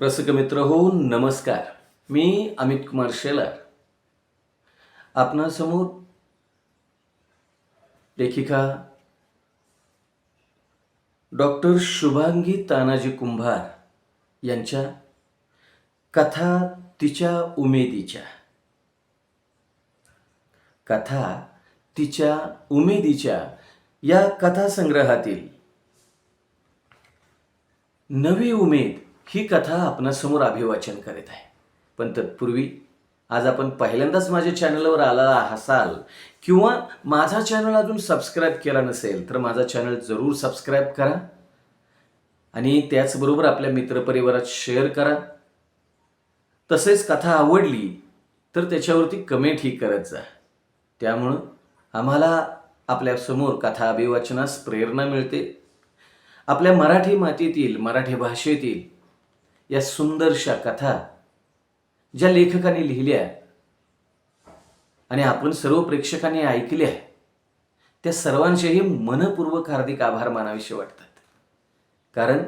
रसिक मित्र हो नमस्कार. मी अमित कुमार शेलार. आपणासमोर लेखिका डॉक्टर शुभांगी तानाजी कुंभार यांच्या कथा तिच्या उमेदीच्या. कथा तिच्या उमेदीच्या या कथासंग्रहातील नवी उमेद ही कथा आपणासमोर अभिवाचन करीत आहे. पण तत्पूर्वी आज आपण पहिल्यांदाच माझ्या चॅनलवर आला असाल किंवा माझा चॅनल अजून सबस्क्राईब केला नसेल तर माझा चॅनल जरूर सबस्क्राईब करा आणि त्याचबरोबर आपल्या मित्रपरिवारात शेअर करा. तसेच कथा आवडली तर त्याच्यावरती कमेंटही करत जा. त्यामुळं आम्हाला आपल्यासमोर कथा अभिवाचनास प्रेरणा मिळते. आपल्या मराठी मातीतील मराठी भाषेतील या सुंदरशा कथा ज्या लेखकाने लिहिल्या आणि आपण सर्व प्रेक्षकांनी ऐकल्या त्या सर्वांचेही मनपूर्वक हार्दिक आभार मानाविषयी वाटतात. कारण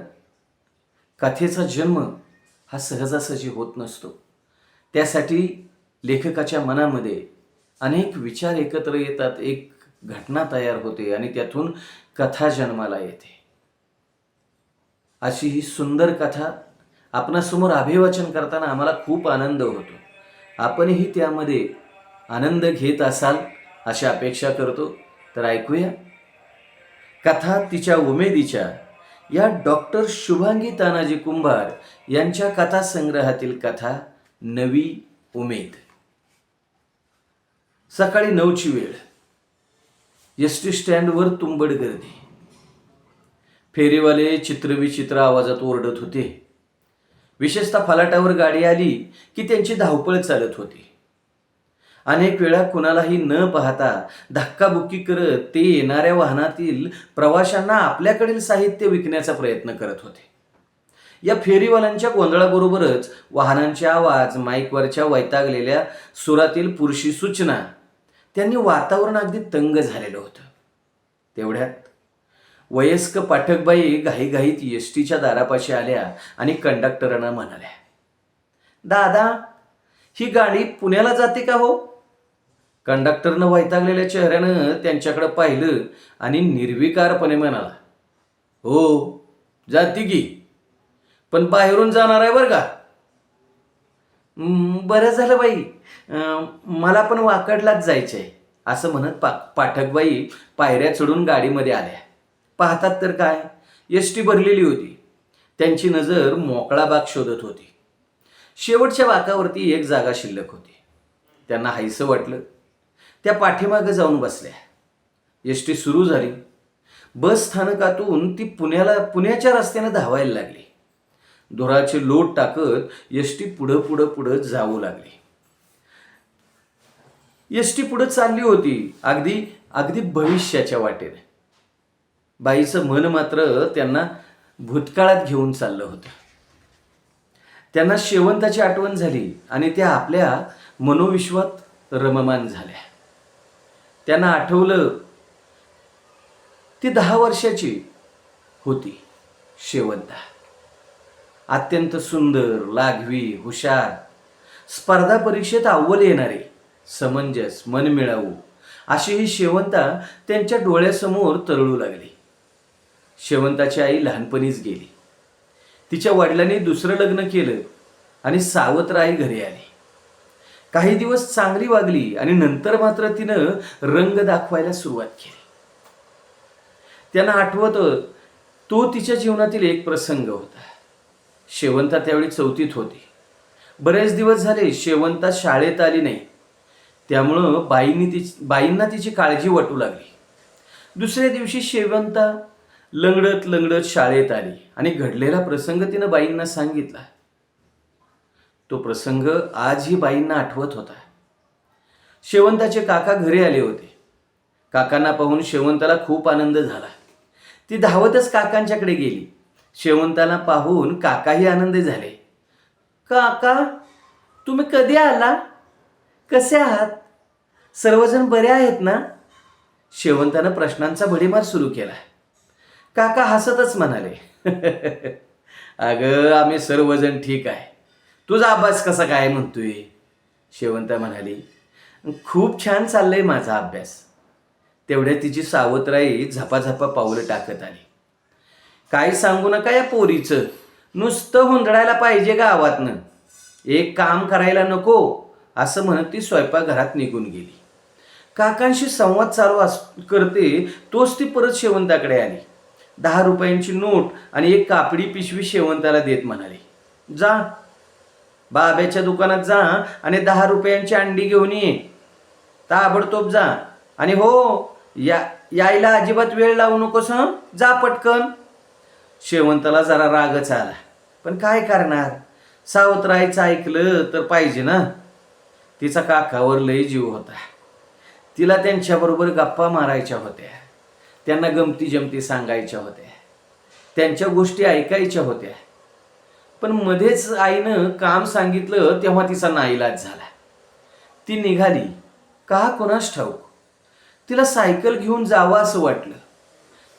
कथेचा जन्म हा सहजासहजी होत नसतो. त्यासाठी लेखकाच्या मनामध्ये अनेक विचार एकत्र येतात एक घटना तयार होते आणि त्यातून कथा जन्माला येते. अशी ही सुंदर कथा आपणासमोर अभिवाचन करताना आम्हाला खूप आनंद होतो. आपणही त्यामध्ये आनंद घेत असाल अशी अपेक्षा करतो. तर ऐकूया. कथा तिच्या उमेदीच्या या डॉक्टर शुभांगी तानाजी कुंभार यांच्या कथासंग्रहातील कथा नवी उमेद. सकाळी नऊची वेळ. एस टी स्टँडवर तुंबड गर्दी. फेरीवाले चित्रविचित्र आवाजात ओरडत होते. विशेषतः फलाटावर गाडी आली की त्यांची धावपळ चालत होती. अनेक वेळा कुणालाही न पाहता धक्काबुक्की करत ते येणाऱ्या वाहनातील प्रवाशांना आपल्याकडील साहित्य विकण्याचा प्रयत्न करत होते. या फेरीवाल्यांच्या गोंधळाबरोबरच वाहनांचे आवाज माईकवरच्या वैतागलेल्या सुरातील पुरुषी सूचना त्यांनी वातावरण अगदी तंग झालेलं होतं. तेवढ्यात वयस्क पाठकबाई घाईघाईत एस टीच्या दारापाशी आल्या आणि कंडक्टरांना म्हणाल्या दादा ही गाडी पुण्याला जाते का हो? कंडक्टरनं वैतागलेल्या चेहऱ्यानं त्यांच्याकडे पाहिलं आणि निर्विकारपणे म्हणाला हो जाते की पण बाहेरून जाणार आहे बरं का? बरं झालं बाई मला पण वाकडलाच जायचं आहे असं म्हणत पा पाठकबाई पायऱ्या चढून गाडीमध्ये आल्या. पाहतात तर काय? एस टी भरलेली होती. त्यांची नजर मोकळा बाग शोधत होती. शेवटच्या बाकावरती एक जागा शिल्लक होती. त्यांना हायसं वाटलं. त्या पाठीमागं जाऊन बसल्या. एस टी सुरू झाली. बस स्थानकातून ती पुण्याला पुण्याच्या रस्त्याने धावायला लागली. धुराचे लोट टाकत एस टी पुढं पुढं पुढं जाऊ लागली. एस टी पुढं चालली होती. अगदी अगदी भविष्याच्या वाटेने. बाईचं मन मात्र त्यांना भूतकाळात घेऊन चाललं होतं. त्यांना शेवंताची आठवण झाली आणि त्या आपल्या मनोविश्वात रममान झाल्या. त्यांना आठवलं ती दहा वर्षाची होती शेवंता. अत्यंत सुंदर लाघवी हुशार स्पर्धा परीक्षेत अव्वल येणारे समंजस मनमिळावू अशी ही शेवंता त्यांच्या डोळ्यासमोर तरळू लागली. शेवंताची आई लहानपणीच गेली. तिच्या वडिलांनी दुसरं लग्न केलं आणि सावत्र आई घरी आली. काही दिवस चांगली वागली आणि नंतर मात्र तिनं रंग दाखवायला सुरुवात केली. त्यांना आठवत तो तिच्या जीवनातील एक प्रसंग होता. शेवंता त्यावेळी चौथीत होती. बरेच दिवस झाले शेवंता शाळेत आली नाही. त्यामुळं बाईंनी तिची बाईंना तिची काळजी वाटू लागली. दुसऱ्या दिवशी शेवंता लंगडत लंगडत शाळेत आली आणि घडलेला प्रसंग तिनं बाईंना सांगितला. तो प्रसंग आजही बाईंना आठवत होता. शेवंताचे काका घरी आले होते. काकांना पाहून शेवंताला खूप आनंद झाला. ती धावतच काकांच्याकडे गेली. शेवंताला पाहून काकाही आनंदी झाले. काका तुम्ही कधी आला? कसे आहात? सर्वजण बरे आहेत ना? शेवंतानं प्रश्नांचा भडीमार सुरू केला. काका हसतच म्हणाले. अगं आम्ही सर्वजण ठीक आहे. तुझा अभ्यास कसा काय म्हणतोय? शेवंता म्हणाली. खूप छान चाललंय माझा अभ्यास. तेवढ्या तिची सावत्राई झपाझपा पावलं टाकत आली. काय सांगू नका या पोरीचं. नुसतं हुंदडायला पाहिजे गावातनं. एक काम करायला नको असं म्हणत ती स्वयंपाकघरात निघून गेली. काकांशी संवाद चालू अस करते तोच ती परत शेवंताकडे आली. दहा रुपयांची नोट आणि एक कापडी पिशवी शेवंताला देत म्हणाले. जा. बाब्याच्या दुकानात जा आणि दहा रुपयांची अंडी घेऊन ये. ताबडतोब जा. आणि हो या यायला अजिबात वेळ लावू नकोस हं? जा पटकन. शेवंताला जरा रागच आला. पण काय करणार? सावत्रायचं ऐकलं तर पाहिजे ना? तिचा काकावर लय जीव होता. तिला त्यांच्याबरोबर गप्पा मारायच्या होत्या. त्यांना गमती जमती सांगायच्या होत्या. त्यांच्या गोष्टी ऐकायच्या होत्या. पण मध्येच आईनं काम सांगितलं तेव्हा तिचा नाईलाज झाला. ती निघाली. का कोणास ठाऊक? तिला सायकल घेऊन जावं असं वाटलं.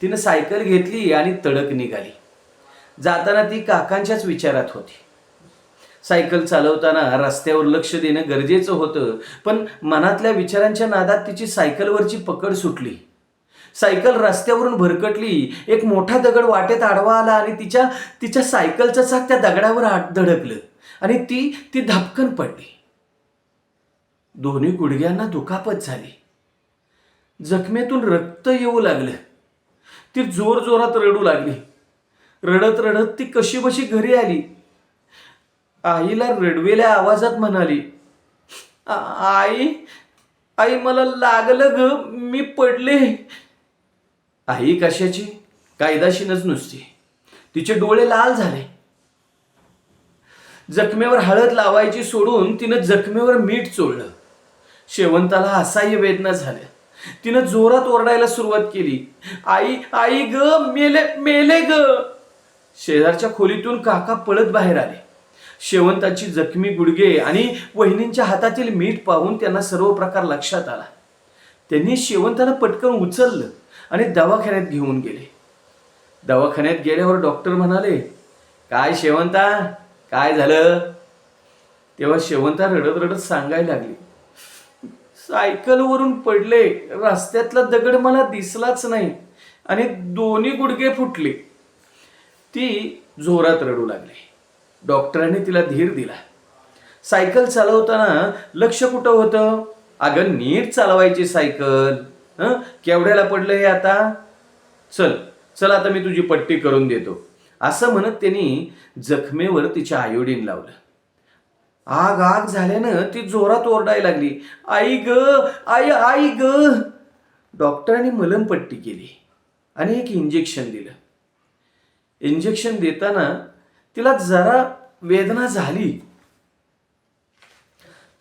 तिनं सायकल घेतली आणि तडक निघाली. जाताना ती काकांच्याच विचारात होती. सायकल चालवताना रस्त्यावर लक्ष देणं गरजेचं होतं पण मनातल्या विचारांच्या नादात तिची सायकलवरची पकड सुटली. सायकल रस्त्यावरून भरकटली. एक मोठा दगड वाटेत आडवा आला आणि तिच्या तिच्या सायकलचं चाक त्या दगडावर आट धडकलं. आणि ती ती धपकन पडली. दोन्ही गुडघ्यांना दुखापत झाली. जखमेतून रक्त येऊ लागलं. ती जोर जोरात रडू लागली. रडत रडत ती कशी बशी घरी आली. आईला रडवेल्या आवाजात म्हणाली आई आई मला लागलं ग मी पडले. आई कशाची? कायदाशीनच नुसती. तिचे डोळे लाल झाले. जखमेवर हळद लावायची सोडून तिनं जखमेवर मीठ चोळलं. शेवंताला असह्य वेदना झाल्या. तिनं जोरात ओरडायला सुरुवात केली. आई आई ग मेले मेले ग. शेजारच्या खोलीतून काका पळत बाहेर आले. शेवंताची जखमी गुडघे आणि वहिनींच्या हातातील मीठ पाहून त्यांना सर्व प्रकार लक्षात आला. त्यांनी शेवंताला पटकन उचललं. आणि दवाखान्यात घेऊन गेले. दवाखान्यात गेल्यावर डॉक्टर म्हणाले काय शेवंता काय झालं? तेव्हा शेवंता रडत रडत सांगायला लागली सायकलवरून पडले रस्त्यातला दगड मला दिसलाच नाही आणि दोन्ही गुडघे फुटले. ती जोरात रडू लागली. डॉक्टरांनी तिला धीर दिला. सायकल चालवताना लक्ष कुठं होतं? अगं नीट चालवायची सायकल. हं? केवढ्याला पडलं हे आता? चल चल आता मी तुझी पट्टी करून देतो. असं म्हणत त्यांनी जखमेवर तिच्या आयोडीन लावलं. आग आग झाल्यानं ती जोरात ओरडायला लागली. आई ग आई आई ग! डॉक्टरांनी मलमपट्टी केली आणि एक इंजेक्शन दिलं. इंजेक्शन देताना तिला जरा वेदना झाली.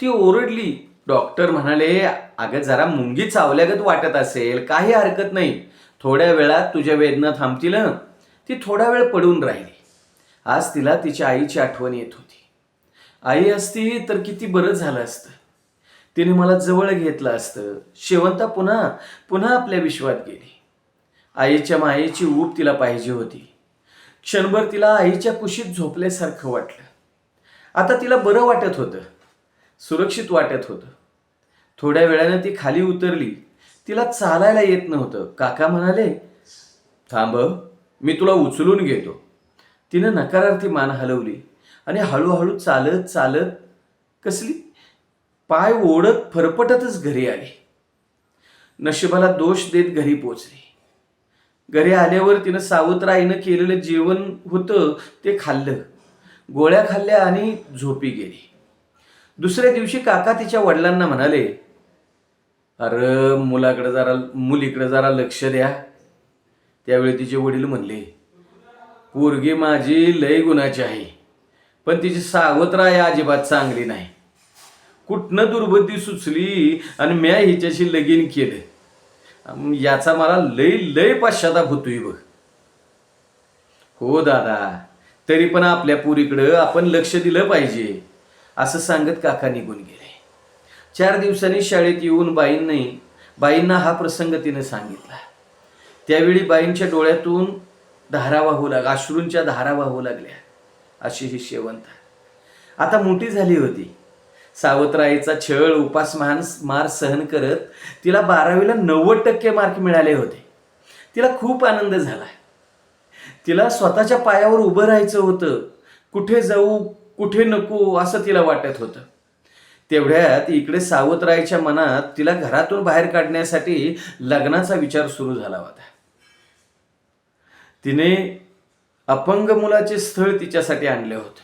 ती ओरडली. डॉक्टर म्हणाले अगं जरा मुंगी चावल्यागत वाटत असेल काही हरकत नाही. थोड्या वेळात तुझ्या वेदना थांबतील ती थोडा वेळ पडून राहिली. आज तिला तिच्या आईची आठवण येत होती. आई असती तर किती बरं झालं असतं. तिने मला जवळ घेतलं असतं. शेवंता पुन्हा पुन्हा आपल्या विश्वात गेली. आईच्या मायेची ऊब तिला पाहिजे होती. क्षणभर तिला आईच्या कुशीत झोपल्यासारखं वाटलं. आता तिला बरं वाटत होतं. सुरक्षित वाटत होतं. थोड्या वेळानं ती खाली उतरली. तिला चालायला येत नव्हतं. काका म्हणाले थांब मी तुला उचलून घेतो. तिनं नकारार्थी मान हलवली आणि हळूहळू चालत चालत कसली? पाय ओढत फरफटतच घरी आली. नशिबाला दोष देत घरी पोचली. घरी आल्यावर तिनं सावत्राईनं केलेलं जेवण होतं ते खाल्लं. गोळ्या खाल्ल्या आणि झोपी गेली. दुसऱ्या दिवशी काका तिच्या वडिलांना म्हणाले अरे मुलाकडे जरा मुलीकडे जरा लक्ष द्या. त्यावेळी तिचे वडील म्हणले पोरगी माझी लय गुणाची आहे पण तिची सावत्राय अजिबात चांगली नाही. कुठनं दुर्बुद्धी सुचली आणि म्या हिच्याशी लगीन केलं? याचा मला लय लय पश्चाताप होतोय बघ. हो दादा तरी पण आपल्या पुरीकडं आपण लक्ष दिलं पाहिजे असं सांगत काका निघून गेले. चार दिवसांनी शाळेत येऊन बाईंनी बाईंना हा प्रसंग तिने सांगितला. त्यावेळी बाईंच्या डोळ्यातून धारा वाहू लाग अश्रूंच्या धारा वाहू लागल्या. अशी ही शेवंत. आता मोठी झाली होती. सावत्राईचा छळ उपासमान मार सहन करत तिला बारावीला नव्वद टक्के मार्क मिळाले होते. तिला खूप आनंद झाला. तिला स्वतःच्या पायावर उभं राहायचं होतं. कुठे जाऊ कुठे नको असं तिला वाटत होतं. तेवढ्यात इकडे सावतरायच्या मनात तिला घरातून बाहेर काढण्यासाठी लग्नाचा विचार सुरू झाला होता. तिने अपंग मुलाचे स्थळ तिच्यासाठी आणले होते.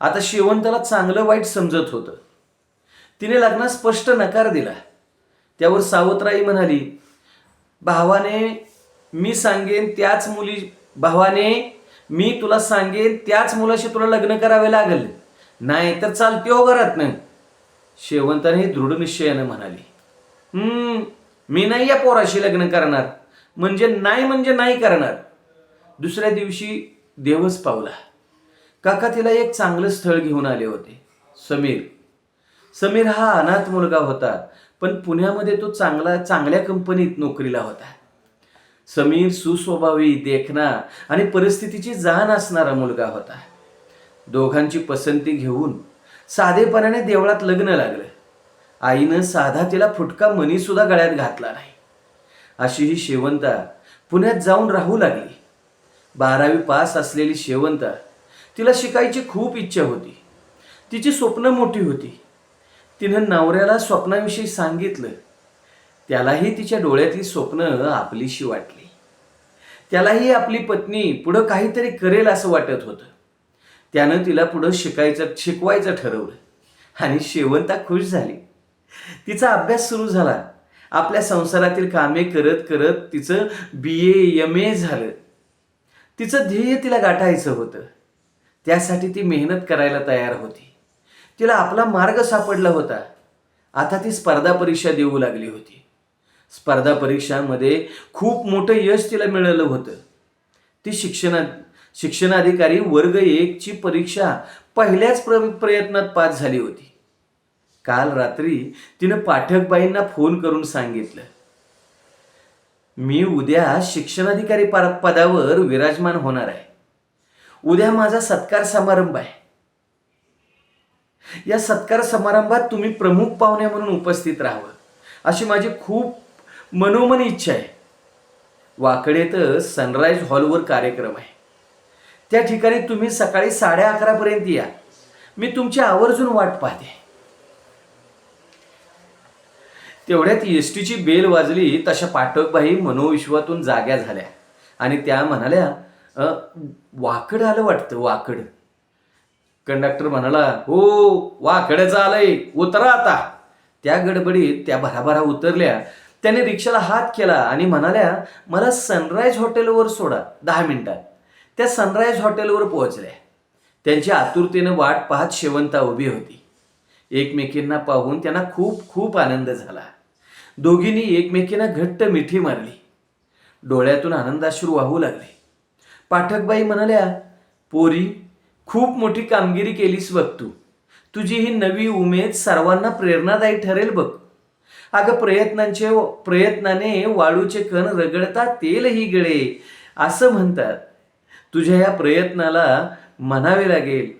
आता शेवंताला चांगलं वाईट समजत होतं. तिने लग्नास स्पष्ट नकार दिला. त्यावर सावत्राई म्हणाली भावाने मी सांगेन त्याच मुली भावाने मी तुला सांगेन त्याच मुलाशी तुला लग्न करावे लागेल. नाही तर चालते हो घरात नाही. शेवंताने दृढ निश्चयानं म्हणाली. हम्म मी नाही या पोराशी लग्न करणार. म्हणजे नाही म्हणजे नाही करणार. दुसऱ्या दिवशी देवच पावला. काका तिला एक चांगलं स्थळ घेऊन आले होते. समीर. समीर हा अनाथ मुलगा होता पण पुण्यामध्ये तो चांगला चांगल्या कंपनीत नोकरीला होता. समीर सुस्वभावी देखणा आणि परिस्थितीची जाण असणारा मुलगा होता. दोघांची पसंती घेऊन साधेपणाने देवळात लग्न लागलं. आईनं साधा तिला फुटका मनीसुद्धा गळ्यात घातला नाही. अशी ही शेवंता पुण्यात जाऊन राहू लागली. बारावी पास असलेली शेवंता तिला शिकायची खूप इच्छा होती. तिची स्वप्न मोठी होती. तिनं नवऱ्याला स्वप्नाविषयी सांगितलं. त्यालाही तिच्या डोळ्यातली स्वप्न आपलीशी वाटली. त्यालाही आपली पत्नी पुढं काहीतरी करेल असं वाटत होतं. त्यानं तिला पुढं शिकायचं शिकवायचं ठरवलं. आणि शेवंता खुश झाली. तिचा अभ्यास सुरू झाला. आपल्या संसारातील कामे करत करत तिचं बी ए एम ए झालं. तिचं ध्येय तिला गाठायचं होतं. त्यासाठी ती मेहनत करायला तयार होती. तिला आपला मार्ग सापडला होता. आता ती स्पर्धा परीक्षा देऊ लागली होती. स्पर्धा परीक्षांमध्ये खूप मोठं यश तिला मिळालं होतं. ती शिक्षणात शिक्षणाधिकारी वर्ग एकची परीक्षा पहिल्याच प्र प्रयत्नात पास झाली होती. काल रात्री तिनं पाठकबाईंना फोन करून सांगितलं मी उद्या शिक्षणाधिकारी पार पदावर विराजमान होणार आहे. उद्या माझा सत्कार समारंभ आहे. या सत्कार समारंभात तुम्ही प्रमुख पाहुणे म्हणून उपस्थित राहावं अशी माझी खूप मनोमन इच्छा आहे. वाकडेत सनराईज हॉलवर कार्यक्रम आहे. त्या ठिकाणी तुम्ही सकाळी साडे अकरापर्यंत या. मी तुमची आवर्जून वाट पाहते. तेवढ्यात एस टीची बेल वाजली तशा पाठकबाई मनोविश्वातून जाग्या झाल्या. आणि त्या म्हणाल्या वाकड आलं वाटतं वाकड. कंडक्टर म्हणाला हो वाकडचं आलंय उतरा आता. त्या गडबडीत त्या भराभरा उतरल्या. त्याने रिक्षाला हात केला आणि म्हणाल्या मला सनराईज हॉटेलवर सोडा दहा मिनिटात. त्या सनराईज हॉटेलवर पोहोचल्या. त्यांची आतुरतेनं वाट पाहत शेवंता उभी होती. एकमेकींना पाहून त्यांना खूप खूप आनंद झाला. दोघींनी एकमेकींना घट्ट मिठी मारली. डोळ्यातून आनंदाश्रू वाहू लागले. पाठकबाई म्हणाल्या पोरी खूप मोठी कामगिरी केलीस बघ तू. तुझी ही नवी उमेद सर्वांना प्रेरणादायी ठरेल बघ. अगं प्रयत्नांचे प्रयत्नाने वाळूचे कण रगडता तेलही गळे असं म्हणतात. तुझ्या या प्रयत्नाला म्हणावे लागेल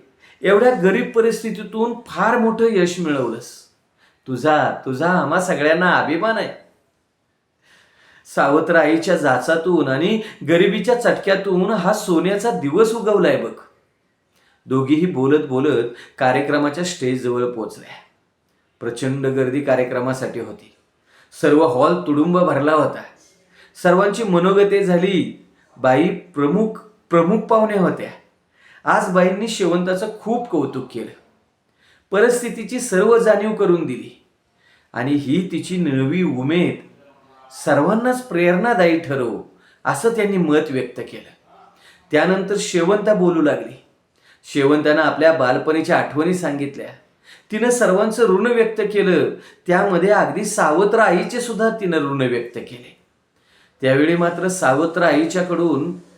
एवढ्या गरीब परिस्थितीतून फार मोठं यश मिळवलंस. तुझा तुझा आम्हा सगळ्यांना अभिमान आहे. सावत्र आईच्या जाचातून आणि गरिबीच्या चटक्यातून हा सोन्याचा दिवस उगवलाय बघ. दोघीही बोलत बोलत कार्यक्रमाच्या स्टेजजवळ पोचल्या. प्रचंड गर्दी कार्यक्रमासाठी होती. सर्व हॉल तुडुंब भरला होता. सर्वांची मनोगते झाली. बाई प्रमुख प्रमुख पाहुण्या होत्या. आज बाईंनी शेवंताचं खूप कौतुक केलं. परिस्थितीची सर्व जाणीव करून दिली. आणि ही तिची नवी उमेद सर्वांनाच प्रेरणादायी ठरवू असं त्यांनी मत व्यक्त केलं. त्यानंतर शेवंता बोलू लागली. शेवंतानं आपल्या बालपणीच्या आठवणी सांगितल्या. तिनं सर्वांचं ऋण व्यक्त केलं. त्यामध्ये अगदी सावत्र आईचे सुद्धा तिनं ऋण व्यक्त केले. त्यावेळी मात्र सावत्र आईच्याकडून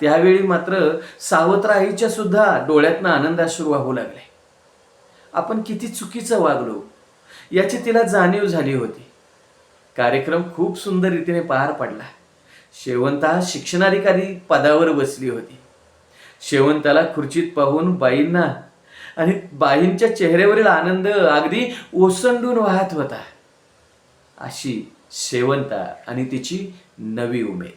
त्यावेळी मात्र सावत्र आईच्या सुद्धा डोळ्यातनं आनंदाश्रू वाहू लागले. आपण किती चुकीचं वागलो याची तिला जाणीव झाली होती. कार्यक्रम खूप सुंदर रीतीने पार पडला. शेवंता शिक्षणाधिकारी पदावर बसली होती. शेवंताला खुर्चीत पाहून बाईंना आणि बाईंच्या चेहऱ्यावरील आनंद अगदी ओसंडून वाहत होता. अशी शेवंता आणि तिची नवी उमेद.